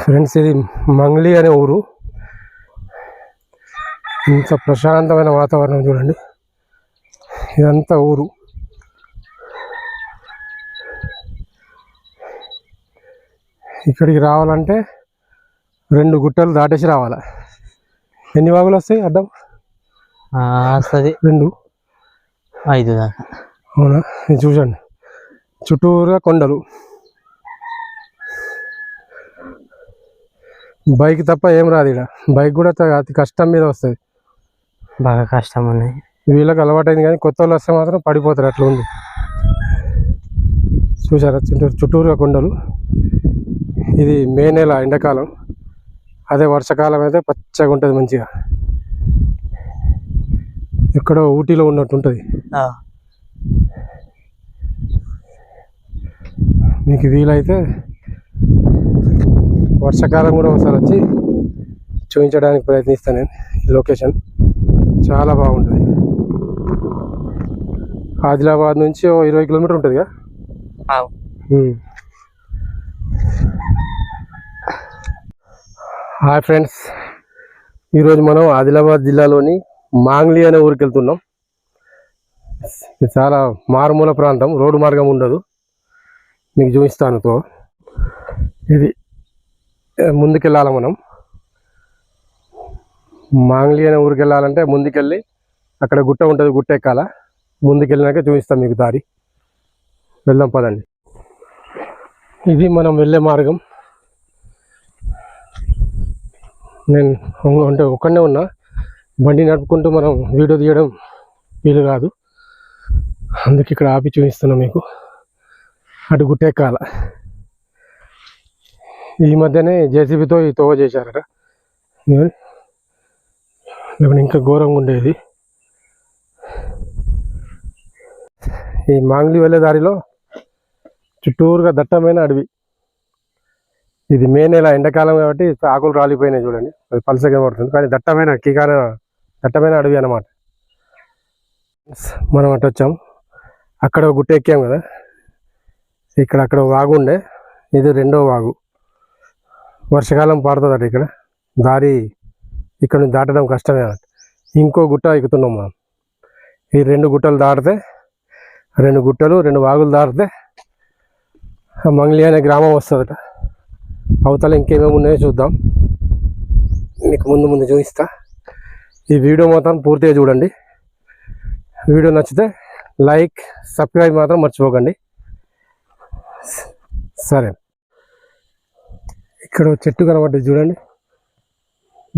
Friends ఇది మంగ్లీ అనే ఊరు. ఇంత ప్రశాంతమైన వాతావరణం చూడండి. ఇదంతా ఊరు. ఇక్కడికి రావాలంటే రెండు గుట్టలు దాటేసి రావాలి? ఎన్ని వాగులు వస్తాయి అడ్డం? వస్తుంది. రెండు. ఐదు దాకా. అవునా? ఇది చూడండి. చుట్టూరుగా కొండలు. బైక్ తప్ప ఏం రాదు ఇక్కడ బైక్ కూడా అతి కష్టం మీద వస్తుంది. బాగా కష్టం ఉన్నాయి వీళ్ళకి అలవాటైంది కానీ కొత్త వాళ్ళు వస్తే మాత్రం పడిపోతారు అట్లా ఉంది. చూసారా చుట్టూరు చుట్టూరుగా కొండలు. ఇది మే నెల ఎండాకాలం. అదే వర్షాకాలం అయితే పచ్చగా ఉంటుంది మంచిగా. ఎక్కడో ఊటీలో ఉన్నట్టు ఉంటుంది. మీకు వీలైతే వర్షాకాలం కూడా ఒకసారి వచ్చి చూపించడానికి ప్రయత్నిస్తాను నేను ఈ లొకేషన్. చాలా బాగుంటుంది. ఆదిలాబాద్ నుంచి ఓ ఇరవై కిలోమీటర్ ఉంటుందిగా? ఉమ్. Hi friends. ఈరోజు మనం ఆదిలాబాద్ జిల్లాలోని మాంగ్లీ అనే ఊరికి వెళ్తున్నాం. ఇది చాలా మారుమూల ప్రాంతం రోడ్డు మార్గం ఉండదు. మీకు చూపిస్తాను తో ఇది ముందుకెళ్ళాలి మనం. మాంగ్లీ అనే ఊరికి వెళ్ళాలంటే ముందుకెళ్ళి అక్కడ గుట్ట ఉంటుంది గుట్ట ఎక్కాల. ముందుకెళ్ళినాక చూపిస్తాం మీకు దారి. వెళ్దాం పదండి. ఇది మనం వెళ్ళే మార్గం. నేను అంటే ఒక్కడనే ఉన్నా. బండి నడుపుకుంటూ మనం వీడియో తీయడం వీలు కాదు. అందుకే ఇక్కడ ఆపి చూపిస్తున్నా మీకు. అటు గుట్టెక్కాల ఈ మధ్యనే జేసీబీతో ఈ తోవ చేశారట. లేకుంటే ఇంకా ఘోరంగా ఉండేది. ఈ మాంగ్లీ వెళ్ళే దారిలో చుట్టూరుగా దట్టమైన అడవి. ఇది మే నెల ఎండాకాలం కాబట్టి ఆకులు రాలిపోయినాయి చూడండి. అది పలసగా పడుతుంది కానీ దట్టమైన కీకాన దట్టమైన అడవి అన్నమాట. మనం అటు వచ్చాం. అక్కడ గుట్ట ఎక్కాం కదా. ఇక్కడ అక్కడ వాగు ఉండే. ఇది రెండో వాగు. వర్షాకాలం పారుతుందట ఇక్కడ. దారి ఇక్కడ నుంచి దాటడం కష్టమే అన్నట్టు. ఇంకో గుట్ట ఎక్కుతున్నాం మనం. ఈ రెండు గుట్టలు దాటితే రెండు గుట్టలు రెండు వాగులు దాటితే ఆ మంగ్లీ అనే గ్రామం వస్తుందట. అవతల ఇంకేమేమి ఉన్నాయో చూద్దాం. మీకు ముందు ముందు చూపిస్తా. ఈ వీడియో మాత్రం పూర్తిగా చూడండి. వీడియో నచ్చితే లైక్ సబ్స్క్రైబ్ మాత్రం మర్చిపోకండి. సరే. ఇక్కడ చెట్టు కనబడ్డది చూడండి.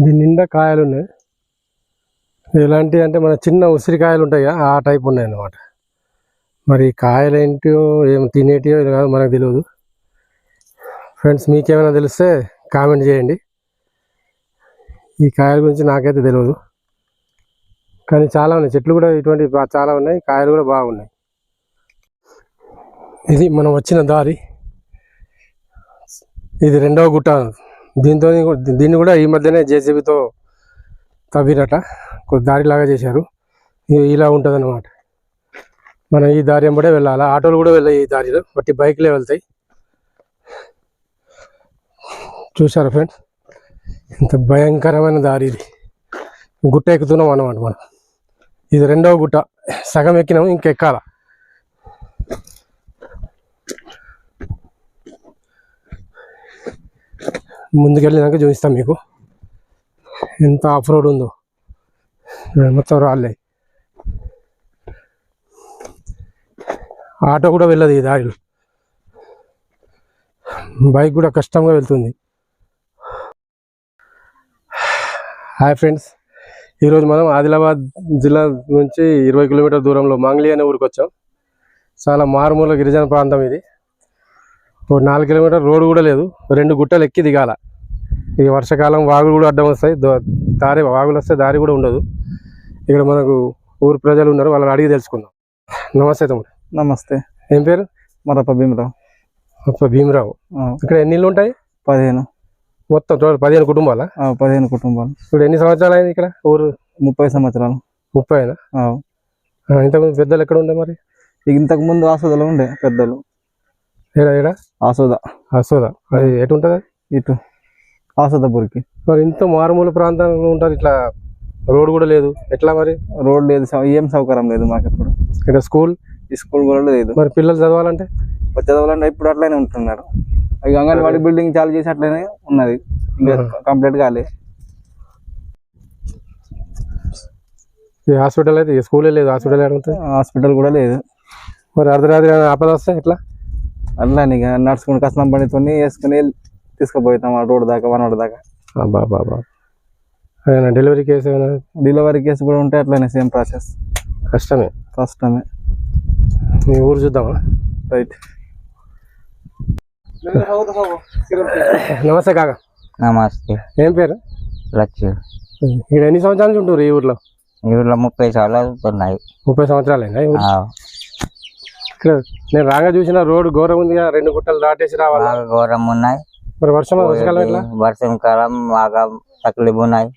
దీని నిండా కాయలు ఉన్నాయి. ఎలాంటి అంటే మన చిన్న ఉసిరికాయలు ఉంటాయి కదా, ఆ టైప్ ఉన్నాయి అన్నమాట. మరి కాయలు ఏంటో ఏం తినేటియో ఇది కాదు మనకు తెలియదు. ఫ్రెండ్స్ మీకేమైనా తెలిస్తే కామెంట్ చేయండి. ఈ కాయల గురించి నాకైతే తెలియదు. కానీ చాలా ఉన్నాయి. చెట్లు కూడా ఇటువంటి చాలా ఉన్నాయి. కాయలు కూడా బాగున్నాయి. ఇది మనం వచ్చిన దారి. ఇది రెండవ గుట్ట. దీంతో దీన్ని కూడా ఈ మధ్యనే జేసీబీతో తవ్విరట. కొద్ది దారిలాగా చేశారు. ఇలా ఉంటుంది అనమాట మనం ఈ దారి వెంబడే వెళ్ళాలి? ఆటోలు కూడా వెళ్ళాయి ఈ దారిలో బట్టి బైక్లే వెళ్తాయి. చూసారా ఫ్రెండ్స్? ఇంత భయంకరమైన దారి ఇది. గుట్ట ఎక్కుతున్నాం అన్నమాట మనం. ఇది రెండవ గుట్ట. సగం ఎక్కినాము ఇంకెక్కాల. ముందుకెళ్ళినాక చూపిస్తాం మీకు. ఎంత ఆఫ్ రోడ్ ఉందో. మొత్తం రాళ్ళే. ఆటో కూడా వెళ్ళదు ఈ దారిలో. బైక్ కూడా కష్టంగా వెళ్తుంది. Hi friends. ఈరోజు మనం ఆదిలాబాద్ జిల్లా నుంచి ఇరవై కిలోమీటర్ దూరంలో మాంగ్లీ అనే ఊరికి వచ్చాం చాలా మారుమూల గిరిజన ప్రాంతం ఇది. ఓ నాలుగు కిలోమీటర్ రోడ్డు కూడా లేదు. రెండు గుట్టలు ఎక్కి దిగాల. ఇది వర్షాకాలం వాగులు కూడా అడ్డం వస్తాయి. దారి వాగులు వస్తే దారి కూడా ఉండదు. ఇక్కడ మనకు ఊరు ప్రజలు ఉన్నారు. వాళ్ళని అడిగి తెలుసుకుందాం. నమస్తే తమ్ముడు. నమస్తే. ఏం పేరు? మరప భీమరావు. అప్ప భీమరావు. ఇక్కడ ఎన్ని ఇళ్ళు ఉంటాయి? పదిహేను. మొత్తం టోటల్ పదిహేను కుటుంబాలా? పదిహేను కుటుంబాలు. ఇప్పుడు ఎన్ని సంవత్సరాలు అయింది ఇక్కడ ఊరు? ముప్పై సంవత్సరాలు. ముప్పై ఇంతకుముందు పెద్దలు ఎక్కడ ఉండే మరి? ఇక ఇంతకు ముందు ఆసోదలో ఉండే పెద్దలు. ఏడా ఏడా? ఆసోద. అసోదా అది ఎటు ఉంటుంది? ఇటు. ఆసదపూర్కి మరి ఇంత మారుమూల ప్రాంతంలో ఉంటారు ఇట్లా రోడ్ కూడా లేదు. ఎట్లా మరి? రోడ్ లేదు ఏం సౌకర్యం లేదు మాకు ఇప్పుడు ఇక్కడ స్కూల్? ఈ స్కూల్ కూడా లేదు. మరి పిల్లలు చదవాలంటే? చదవాలంటే ఇప్పుడు అట్లనే ఉంటున్నారు. ఇక అంగన్వాడీ బిల్డింగ్ చాలు చేసి అట్లనే ఉన్నది. ఇంకా కంప్లీట్ కాలే. ఈ హాస్పిటల్ అయితే స్కూలే లేదు హాస్పిటల్ హాస్పిటల్ కూడా లేదు. మరి అర్ధరాత్రి ఆపద వస్తే ఎట్లా? అట్లానే ఇక నడుచుకుని కష్టం పనితో వేసుకుని తీసుకుపోతాం ఆ రోడ్ దాకా వన్ రోడ్ దాకా బాబా బాబా డెలివరీ కేసు ఏమైనా? డెలివరీ కేసు కూడా ఉంటే అట్లనే సేమ్ ప్రాసెస్. కష్టమే. కష్టమే. మీ ఊరు చూద్దామా? రైట్. నమస్తే కాక. నమస్తే. ఏం పేరు? లక్ష ఇక్కడ ఎన్ని సంవత్సరాల ఉంటారు ఈ ఊర్లో? ఈ ఊళ్ళో ముప్పై సార్లు అవుతున్నాయి. ముప్పై సంవత్సరాలు ఇక్కడ నేను రాగా చూసిన రోడ్డు ఘోరం ఉంది రెండు గుట్టలు దాటేసి రావాలా? బాగా ఘోరం ఉన్నాయి. మరి వర్షం వర్షకాలం ఎట్లా వర్షం కాలం బాగా తక్లీఫ్ ఉన్నాయి.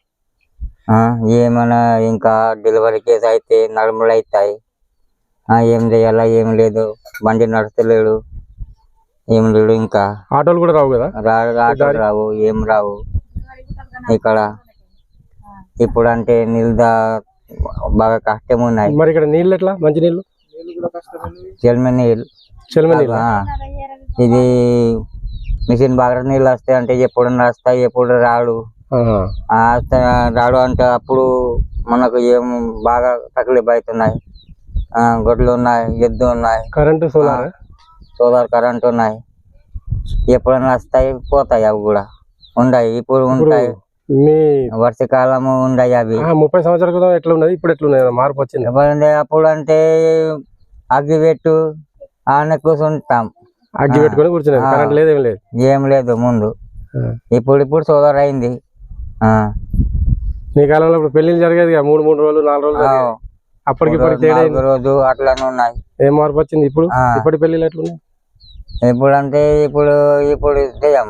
ఆ, ఏమైనా ఇంకా డెలివరీ కేసు అయితే నడుములు అవుతాయి. ఆ, ఏం చేయాలా ఏం లేదు. బండి నడతలేడు ఏం లేడు ఇంకా. ఆటోలు కూడా రావు కదా? రా ఆటోలు రావు ఏం రావు. ఇక్కడ ఇప్పుడు అంటే నిల్ద బాగా కష్టం ఉన్నాయి. మరి ఇక్కడ నీళ్ళు ఎట్లా? మంచి నీళ్ళు? జల్మ నీళ్ళు. చెల్మ నీళ్ళు. ఆ, ఇది మిషన్ బాగా నీళ్ళు వస్తాయి అంటే ఎప్పుడు వస్తాయి ఎప్పుడు రాడు. రాడు అంటే అప్పుడు మనకు ఏం బాగా తక్లీఫ్ అవుతున్నాయి. ఆ, గొడ్లు ఉన్నాయి ఎద్దు ఉన్నాయి. Current solar? సోలార్ కరెంట్ ఉన్నాయి. ఎప్పుడైనా వస్తాయి పోతాయి అవి కూడా. ఉన్నాయి ఇప్పుడు ఉంటాయి. మీ వర్షకాలము ఉన్నాయి అవి. ముప్పై సంవత్సరాల క్రితం ఎట్లా ఉన్నది? ఇప్పుడు ఎట్లా ఉన్నది? మార్పు వచ్చింది? అప్పుడు అంటే అగ్గి పెట్టు ఆన కూర్చుంటాం. అగ్గి పెట్టుకొని. కరెంట్ లేదు ఏం లేదు. ఏం లేదు ముందు. ఇప్పుడు ఇప్పుడు సోలార్ అయింది. నీ కాలంలో ఇప్పుడు పెళ్ళిళ్ళు జరిగేది మూడు మూడు రోజులు నాలుగు రోజులు. అప్పటికి ఇప్పటికి రోజు అట్లానే ఉన్నాయి. ఏం మార్పు వచ్చింది ఇప్పుడు. ఇప్పటి పెళ్ళిళ్ళు ఎట్లున్నాయి ఇప్పుడు అంటే ఇప్పుడు ఇప్పుడు చేయం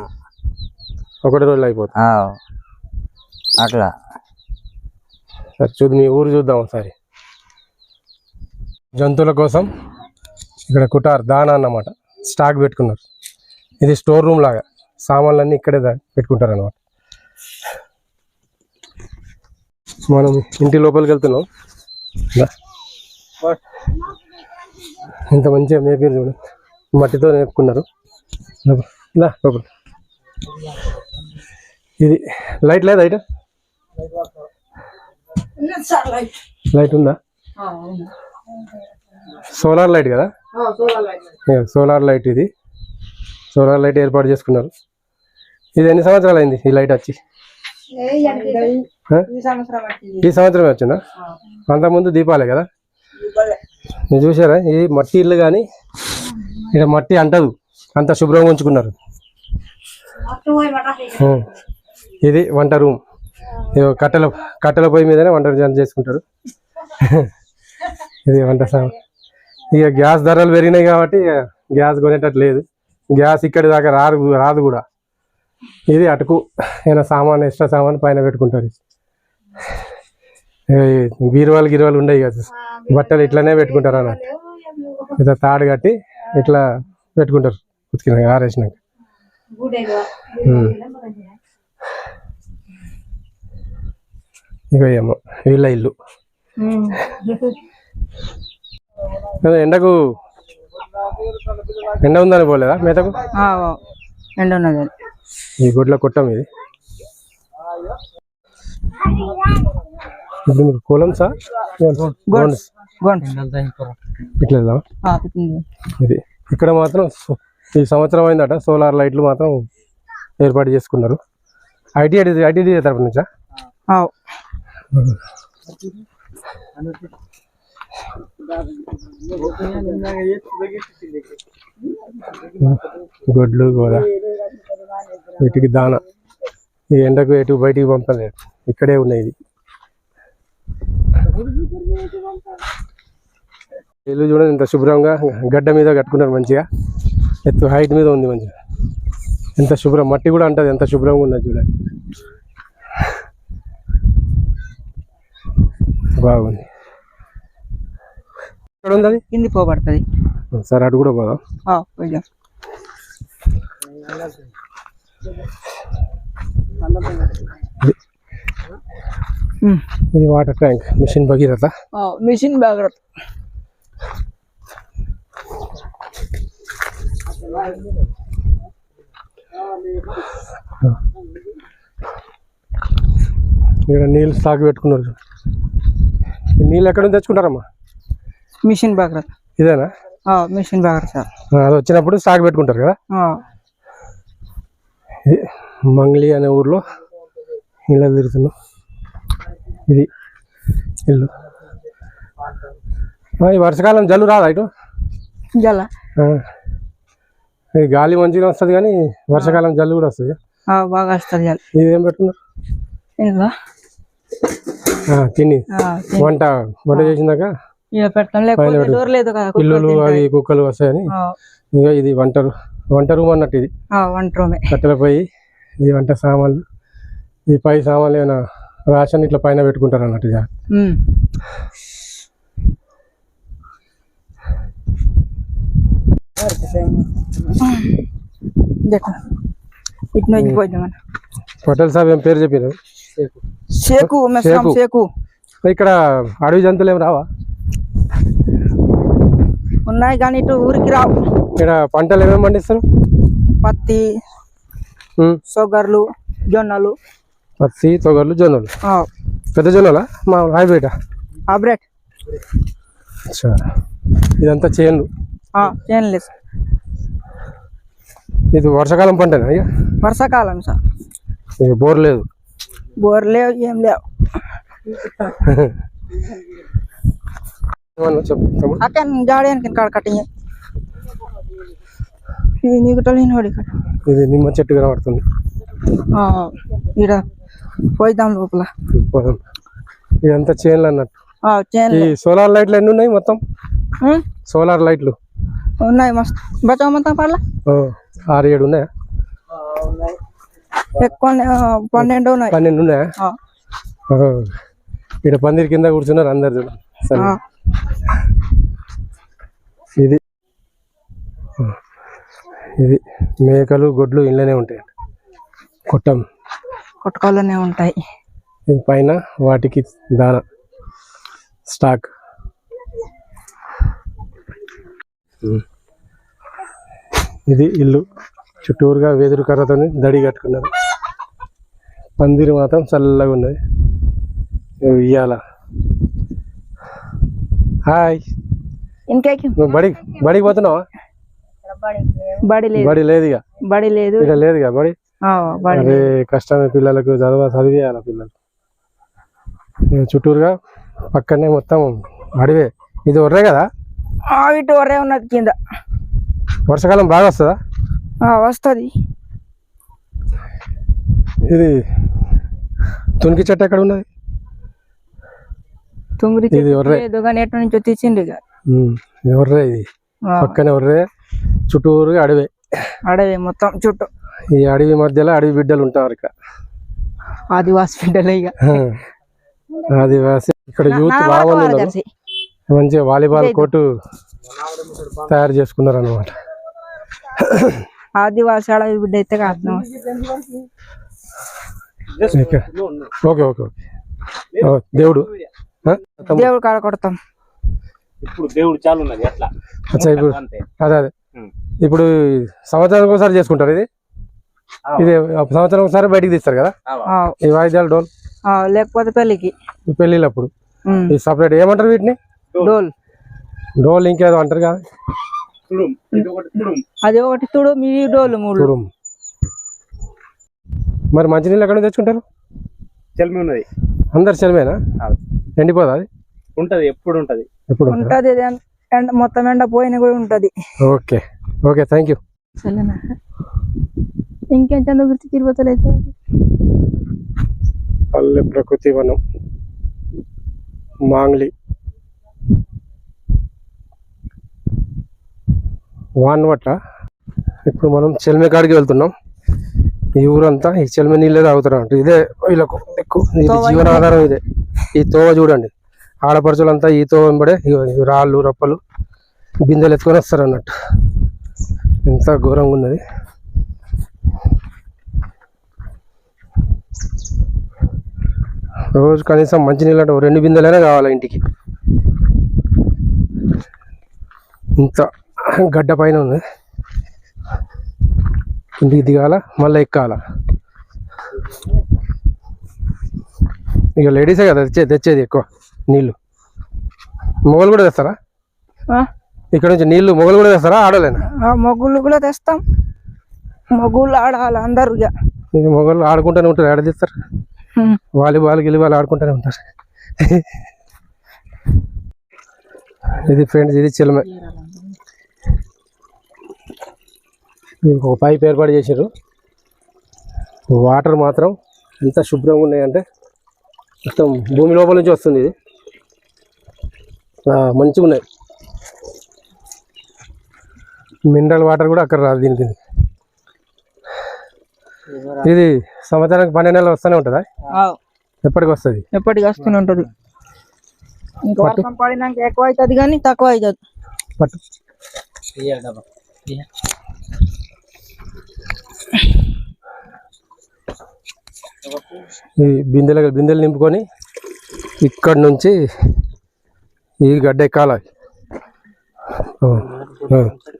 ఒకటి రోజులు అయిపోతుంది. అట్లా సరే చూద్దాం మీ ఊరు చూద్దాం ఒకసారి. జంతువుల కోసం ఇక్కడ కుటార్ దానా అన్నమాట. స్టాక్ పెట్టుకున్నారు. ఇది స్టోర్ రూమ్ లాగా. సామాన్లన్నీ ఇక్కడే పెట్టుకుంటారు అనమాట మనం ఇంటి లోపలికి వెళ్తున్నాం. ఇంత మంచిగా మేపీరు చూడండి మట్టితో నేర్పుకున్నారు లోపల. ఇది లైట్ లేదా ఐటమ్? లైట్. ఉందా? సోలార్ లైట్ కదా? Solar light. ఇది. సోలార్ లైట్ ఏర్పాటు చేసుకున్నారు. ఇది ఎన్ని సంవత్సరాలు అయింది ఈ లైట్ వచ్చి? ఈ సంవత్సరమే వచ్చిందా? అంతకుముందు దీపాలే కదా? మీరు చూసారా ఇది మట్టి ఇల్లు కానీ ఇక్కడ మట్టి అంటదు. అంత శుభ్రంగా ఉంచుకున్నారు. ఇది వంట రూమ్. కట్టెల కట్టెల పొయ్యి మీదనే వంట చేసుకుంటారు. ఇది వంట సామాన్. ఇక గ్యాస్ ధరలు పెరిగినాయి కాబట్టి ఇక గ్యాస్ కొనేటట్టు లేదు. గ్యాస్ ఇక్కడి దాకా రాదు రాదు కూడా. ఇది అటుకు ఏమైనా సామాన్ ఎక్స్ట్రా సామాన్ పైన పెట్టుకుంటారు. బీరువాలు గిరువాలు ఉండవు కదా. బట్టలు ఇట్లానే పెట్టుకుంటారు అన్నట్టు. ఇట్లా తాడు కట్టి ఇట్లా పెట్టుకుంటారు. ఉతికినాక ఆరేసినాక. ఇక ఏమో వీళ్ళ ఇల్లు. ఎండకు ఎండ ఉందని పోలేదా మేతకు? ఎండ ఉన్నది. ఈ గుడ్ల కొట్టం ఇది. ఇప్పుడు మీకు కులం సార్. ఇట్లా ఇది. ఇక్కడ మాత్రం ఈ సంవత్సరం అయిందట సోలార్ లైట్లు మాత్రం ఏర్పాటు చేసుకున్నారు. ఐటీఐ ఐటీడీ తరపు నుంచా? గొడ్లు కూడా. వీటికి దాన. ఈ ఎండకు ఎటు బయటికి పంపలేదు ఇక్కడే ఉన్నాయి ఇది. ఇల్లు చూడండి ఇంత శుభ్రంగా గడ్డ మీద కట్టుకున్నారు మంచిగా. ఎత్తు హైట్ మీద ఉంది మంచిగా. ఎంత శుభ్రం మట్టి కూడా అంటది ఎంత శుభ్రంగా ఉన్నది చూడండి. బాగుంది. ఎక్కడ ఉంది అది కింది పోబడుతుంది. సరే అటు కూడా పోదాం. ఇది వాటర్ ట్యాంక్ మిషన్ భగీరథ. ఆ, మిషన్ జాగ్రత్త ఇక్కడ నీళ్ళు స్టాక్ పెట్టుకున్నారు. నీళ్ళు ఎక్కడ నుంచి తెచ్చుకుంటారమ్మా? మిషన్ జాగ్రత్త ఇదేనా? మిషన్ జాగ్రత్త సార్. అది వచ్చినప్పుడు స్టాక్ పెట్టుకుంటారు కదా? ఇది మంగ్లీ అనే ఊర్లో ఇలా తిరుగుతున్నాం. ఇది ఇల్లు. ఈ వర్షాకాలం జల్లు రాదా ఇటు? జల. ఆ. ఈ గాలి మంచిగా వస్తుంది కానీ వర్షాకాలం జల్లు కూడా వస్తుంది బాగా వస్తుంది ఇది ఆ, తిని. వంట వంట చేసినాక పిల్లులు అవి కుక్కలు వస్తాయని. ఇంకా ఇది వంట వంట రూమ్ అన్నట్టు ఇది. కట్టెలపై ఈ వంట సామాన్లు ఈ పై సామాన్లు ఏమైనా రాషన్ ఇట్లా పైన పెట్టుకుంటారు అన్నట్టు పటేల్ సాబ్ ఏం పేరు చెప్పారు షేకు. షేకు. ఇక్కడ అడవి జంతువులు ఏం రావా? ఉన్నాయి కానీ ఇటు ఊరికి రావు. ఇక్కడ పంటలు ఏమేమి పండిస్తారు? పత్తి ఉమ్, షుగర్లు జొన్నలు. పత్తి తొగర్లు జొన్నలు. ఆ, పెద్ద జొన్నలా? మా హైబ్రిడ్? అచ్చా. ఇదంతా చేన్లు. ఆ, ఏం లేదు ఇది వర్షాకాలం పంటనా ఇక? వర్షాకాలం సార్. బోర్ లేదు. బోర్ లేవు. ఏం లేవు అక్కడ జాడేనికి కాడ కట్టింగ్ నీకు వాడు ఇక్కడ. ఇది నిమ్మ చెట్టు కనబడుతుంది. ఆ, ఈడ పోయిద్దాం లోపల. ఇదంతా చేన్లు అన్నట్టు. ఆ, చేను ఈ సోలార్ లైట్లు ఎన్ని ఉన్నాయి మొత్తం? సోలార్ లైట్లు. ఉన్నాయి మస్తు. బచావు మొత్తం పర్లా ఓ, ఆరు ఏడు ఉన్నాయా. పన్నెండు ఉన్నాయి పన్నెండు ఉన్నాయా ఇక్కడ పందిరి కింద కూర్చున్నారు అందరు ఇది. ఇది మేకలు గొడ్లు ఇళ్ళనే ఉంటాయి. కొట్టం. కొట్టుకోవాలనే ఉంటాయి. ఇది పైన వాటికి దాన. స్టాక్. ఇది ఇల్లు. చుట్టూరుగా వెదురు కర్రతో దడి కట్టుకున్నారు. పందిరి మాత్రం చల్లగా ఉన్నది. ఇయ్యాల. హాయ్. నువ్వు బడికి బడికి పోతున్నావా? బడి లేదు. బడి ఇక బడి లేదు. ఇక లేదు ఇక బడి. బడి అదే కష్టమే పిల్లలకు చదవ చదివేయాలి పిల్లలు. చుట్టూరుగా పక్కనే మొత్తం అడవే. ఇది ఒర్రే కదా? ఇటు ఒరే ఉన్నది కింద. వర్షాకాలం బాగా వస్తుందా? వస్తది. ఇది తునికి చెట్టు ఎక్కడ ఉన్నది? తుమ్మిడి ఇది ఒర్రే. ఎటు నుంచో తెచ్చిండు ఇక. ఒర్రే ఇది? పక్కనే ఒర్రే చుట్టూరుగా అడవే. అడవి మొత్తం చుట్టూ. ఈ అడవి మధ్యలో అడవి బిడ్డలు ఉంటారు ఇక్కడ. ఆదివాసి బిడ్డలు ఇక. అది ఇక్కడ యూత్ నా బాగా వరకు మంది వారు ఉన్నారు. తెలిసి. మంచిగా వాలీబాల్ కోర్టు తయారు చేసుకున్నారు అనమాట ఆదివాసి అడవి బిడ్డ అయితే కాదు. Okay okay okay. దేవుడు? దేవుడు కాడ కొడతాం. ఇప్పుడు దేవుడు చాలు ఉన్నది అట్లా. అచ్చా ఇప్పుడు అదే అదే. ఇప్పుడు సంవత్సరానికి ఒకసారి చేసుకుంటారు ఇది? ఇది సంవత్సరం ఒకసారి బయటికి తీస్తారు కదా? ఆ, ఈ వాయిద్యాలు డోల్? ఆ, లేకపోతే పెళ్ళికి. ఈ పెళ్ళిళ్ళప్పుడు? ఉమ్, ఈ సపరేట్ ఏమంటారు వీటిని? డోల్. డోల్. ఇంకేదో అంటారు కదా? అది ఒకటి తుడు మీ డోలు మూడు. మరి మంచినీళ్ళు ఎక్కడ తెచ్చుకుంటారు? చల్మి ఉన్నది. అందరు అవును. ఎండిపోదా అది? ఉంటది ఎప్పుడు ఉంటది. ఎప్పుడు ఉంటది? మొత్తం ఎండ పోయిన కూడా ఉంటది. ఓకే. Okay thank you. సరేనా ఇంకేం చంద్ర తిరుపతిలో పల్లె ప్రకృతి వనం. మాంగ్లీ. వాన్వట్ల. ఇప్పుడు మనం చెల్మె కాడికి వెళ్తున్నాం. ఈ ఊరంతా ఈ చెల్మె నీళ్ళే తాగుతారు అంట. ఇదే వీళ్ళకు. ఎక్కువ ఇది జీవనాధారం ఇదే. ఈ తోవ చూడండి. ఆడపడుచులంతా ఈ తోవ వెంబడే రాళ్ళు రప్పలు బిందెలు ఎత్తుకొని వస్తారు అన్నట్టు. ఎంత ఘోరంగా ఉన్నది. రోజు కనీసం మంచినీళ్ళు అంటే రెండు బిందెలైనా కావాలి ఇంటికి? ఇంత గడ్డ పైన ఉంది ఇంటికి దిగాల మళ్ళీ ఎక్కాల. ఇక లేడీసే కదా తెచ్చే తెచ్చేది ఎక్కువ నీళ్ళు. మొగలు కూడా తెస్తారా? ఇక్కడ నుంచి నీళ్ళు మొగలు కూడా తెస్తారా ఆడలేనా? ఆ మొగ్గులు కూడా తెస్తాం. మొగ్గులు ఆడాలి అందరు ఇక. ఇక మొగలు ఆడుకుంటూనే ఉంటారు ఆడ తెస్తారు. వాలీబాల్ గిలిబాల్ ఆడుకుంటూనే ఉంటారు. ఇది ఫ్రెండ్స్ ఇది చిలమే. ఒక పైప్ ఏర్పాటు చేశారు. వాటర్ మాత్రం ఎంత శుభ్రంగా ఉన్నాయంటే మొత్తం భూమి లోపల నుంచి వస్తుంది ఇది. ఆ, మంచిగా ఉన్నాయి. మినరల్ వాటర్ కూడా అక్కడ రాదు దీనికి. ఇది సంవత్సరానికి పన్నెండు నెలలు వస్తూనే ఉంటుందా? ఎప్పటికి వస్తుంది? ఎప్పటికి వస్తూనే ఉంటుంది. ఇంకా వర్షం పడినాక ఎక్కువ అవుతుంది కానీ తక్కువ అవుతుంది. పట్టు. ఈ బిందెలు బిందెలు నింపుకొని ఇక్కడ నుంచి ఈ గడ్డ ఎక్కాలి.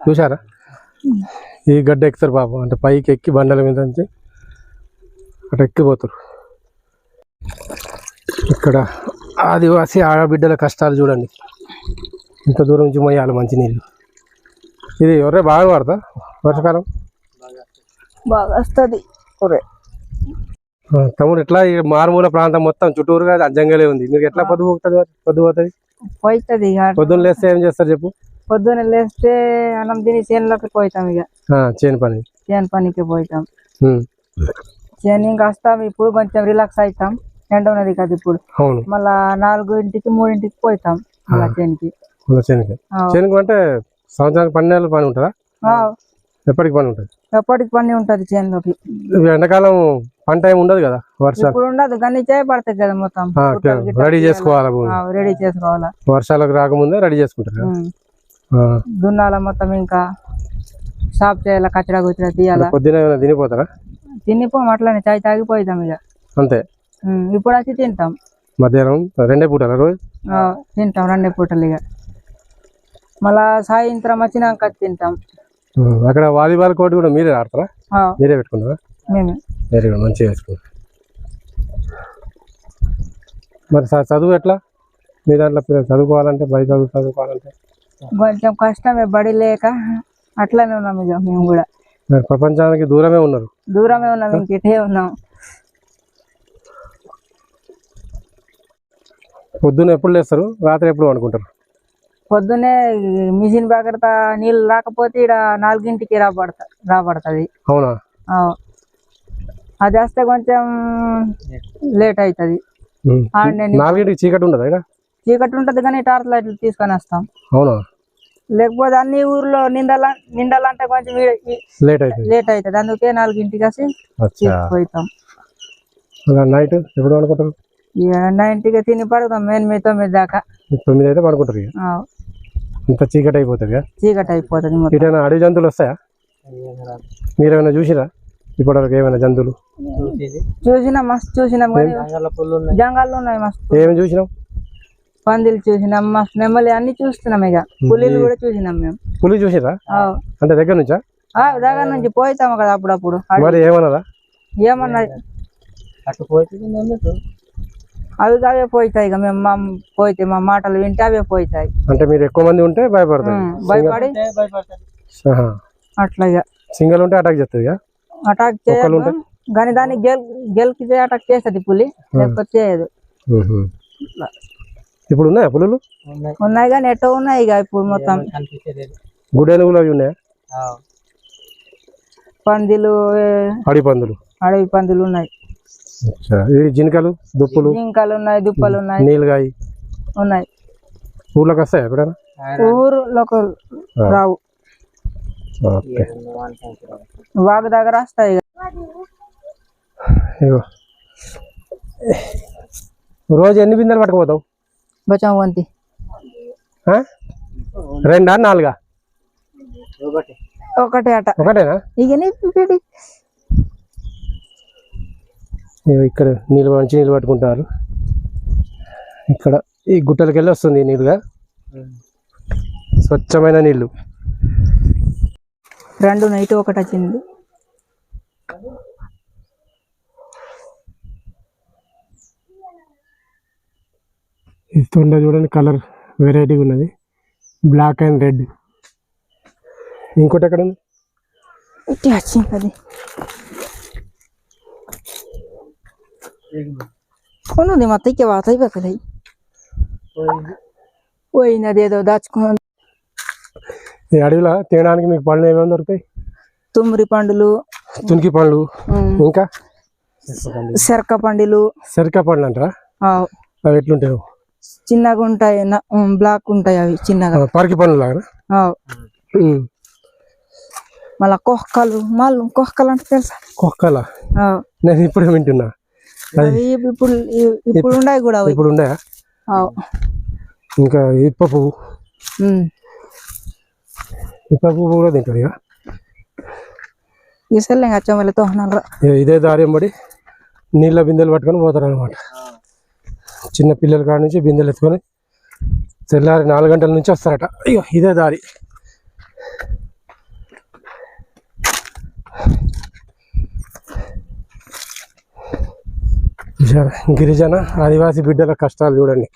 చూసారా ఈ గడ్డ ఎక్కుతారు పాపం. అంటే పైకి ఎక్కి బండల మీద నుంచి అటు ఎక్కిపోతారు. ఇక్కడ ఆదివాసి ఆడబిడ్డల కష్టాలు చూడండి. ఇంత దూరం నుంచి మొయ్యాలి మంచినీళ్ళు. ఇది ఎవరే బాగా పడతా వర్షాకాలం? బాగా వస్తుంది. ఆ, తమ్ముడు ఎట్లా మారుమూల ప్రాంతం మొత్తం చుట్టూరుగా జంగలే ఉంది? మీకు ఎట్లా పొద్దు పోతుంది పొద్దు పోతుంది? పోతుంది పొద్దున్న లేస్తే ఏం చేస్తారు చెప్పు? పొద్దున్న లేస్తే అన్నం తిని చేనులోకి పోతాం ఇక. ఆ, చేయని పని. చేను పనికి పోతాం. చేను ఇంకా వస్తాం ఇప్పుడు కొంచెం రిలాక్స్ అవుతాం ఎండ ఉన్నది కదా ఇప్పుడు. అవును. మళ్ళా నాలుగింటికి మూడింటికి పోతాం మళ్ళా చేనుకి. చేనుకి. అంటే సంవత్సరానికి పన్నెండు పని ఉంటుందా? ఎప్పటికి పని ఉంటుంది? ఎప్పటికి పని ఉంటది చేనులోకి. ఎండాకాలం పంట ఏమి ఉండదు కదా వర్షాలు? ఇప్పుడు ఉండదు కానీ చేయబడతాయి కదా మొత్తం. రెడీ. చేసుకోవాలి రెడీ చేసుకోవాలా. వర్షాలకు రాకముందే రెడీ చేసుకుంటారు? దున్నాల మొత్తం ఇంకా సాఫ్ చేయాలా కచ్చడా గుచ్చడా తీయాలా? పొద్దున తినిపోతారా? తినిపోం అట్లనే చాయ్ తాగిపోతాం ఇక. అంతే. ఇప్పుడు వచ్చి తింటాం. మధ్యాహ్నం రెండే పూటలా రోజు? తింటాం రెండే పూటలు ఇక. మళ్ళా సాయంత్రం వచ్చినాక తింటాం. అక్కడ వాలీబాల్ కోర్టు కూడా మీరే ఆడతారా? మీరే పెట్టుకుంటారా? మేమే వెరీ గుడ్ మంచిగా వేసుకున్నారు మరి చ- చదువు ఎట్లా? మీ దాంట్లో పిల్లలు చదువుకోవాలంటే బయట చదువు చదువుకోవాలంటే? కొంచెం కష్టమే బడి లేక అట్లనే ఉన్నాం ఇక మేము కూడా. మరి ప్రపంచానికి దూరమే ఉన్నారు. దూరమే ఉన్నాం ఇంక ఇటే ఉన్నాం. పొద్దున్న ఎప్పుడు లేస్తారు? రాత్రి ఎప్పుడు అనుకుంటారు పొద్దున్నే ఈ మిషన్ బాగడతా నీళ్ళు రాకపోతే ఇక్కడ నాలుగింటికి రాబడతా రాబడుతుంది. అవునా? అది వస్తే కొంచెం లేట్ అవుతుంది నాలుగింటికి చీకటి ఉండదా చీకటి ఉంటుంది కానీ టార్చ్ లైట్లు తీసుకొని వస్తాం. అవునా? లేకపోతే అన్ని ఊర్లో నిండాల నిండాలంటే కొంచెం లేట్ అవుతుంది లేట్ అవుతుంది అందుకే నాలుగింటికి వచ్చి పోతాం. అలా నైట్ ఎప్పుడు అనుకుంటారు ఇక నైన్టీకి తిని పడుతాం ఎనిమిది తొమ్మిది దాకా. తొమ్మిది అయితే పడుకుంటారు ఇంత చీకటి అయిపోతుంది ఇక. చీకటి అయిపోతుంది అడవి జంతువులు వస్తాయా? మీరేమైనా చూసిరా? ఇప్పటివరకు ఏమైనా జంతువులు? చూసినాం మస్తు చూసినాం జంగాల్లో ఉన్నాయి మస్తు. ఏమి చూసినాం? పందిలు చూసినాం మస్తు నెమ్మలి అన్ని చూస్తున్నాం ఇక. పులిలు కూడా చూసినాం మేము. పులి చూసిరా? ఆ, అంటే దగ్గర నుంచా? ఆ, దగ్గర నుంచి పోతాము కదా అప్పుడప్పుడు. మరి ఏమన్నదా ఏమన్నా అవి అవే పోతాయి ఇక. మేము మా పోతే మా మాటలు వింటే అవే పోతాయి అంటే మీరు ఎక్కువ మంది ఉంటే భయపడతారు. ఉమ్, భయపడి. అట్లా ఇక. సింగిల్ ఉంటే అటాక్ చేస్తుంది ఇక అటాక్ చేయదు. కానీ దాన్ని గెల్ గెలికితే అటాక్ చేస్తుంది పులి. లేకపోతే చేయదు. ఇప్పుడు ఉన్నాయా పులులు? ఉన్నాయి. కానీ ఎట్టో ఉన్నాయి ఇక ఇప్పుడు మొత్తం. గుడేనుగులు అవి ఉన్నాయా? పందిలు అడవి పందులు. అడవి పందులు ఉన్నాయి. అచ్చా. ఇవి జింకలు దుప్పులు జింకలు ఉన్నాయి దుప్పలు ఉన్నాయి. నీలుగాయి. ఉన్నాయి. ఊర్లోకి వస్తాయా ఎప్పుడైనా? ఊరులోకి రావు. వాగు దగ్గర వస్తాయి రోజు ఎన్ని బిందెలు పట్టుకుపోతావు? బచాం వంతి? రెండా నాలుగా? ఒకటే అట. ఒకటేనా? ఇక్కడ నీళ్ళు మంచి నీళ్ళు పట్టుకుంటారు. ఇక్కడ ఈ గుట్టలకి వెళ్ళి వస్తుంది నీళ్ళుగా. స్వచ్ఛమైన నీళ్ళు. రెండు నైట్ ఒకటి వచ్చింది. ఈ తొండ చూడండి కలర్ వెరైటీగా ఉన్నది. Black and red. ఇంకోటి ఎక్కడ ఉంది వచ్చింది అది కొనుంది మొత్తం ఇక వాత అయిపోతుంది పోయినది ఏదో దాచుకుని ఈ అడవిలో తినడానికి మీకు పళ్ళు ఏమేమి దొరుకుతాయి? తుమ్మిరి పండులు తునికి పండ్లు ఇంకా? శర్క పండులు. సరికా పండ్లు అంటారా? అవి ఎట్లుంటాయి? చిన్నగా ఉంటాయి బ్లాక్ ఉంటాయి అవి చిన్నగా. పరికి పండ్లు లాగా మళ్ళా కొక్కలు మళ్ళీ కొక్కలు అంటే తెలుసా? కుక్కల? ఆ, నేను ఇప్పుడే వింటున్నా. ఇప్పుడు ఇప్పుడు ఉన్నాయి కూడా ఇప్పుడు ఉన్నాయా ఇంకా ఇప్ప పువ్వు పువ్వు కూడా ఇక ఇక ఇదే దారి ఎంబడి నీళ్ళ బిందెలు పట్టుకొని పోతారు అనమాట చిన్న పిల్లల కాడ నుంచి బిందెలు ఎత్తుకొని తెల్లారి నాలుగు గంటల నుంచి వస్తారట ఇక ఇదే దారి? గిరిజన ఆదివాసి బిడ్డల కష్టాలు చూడండి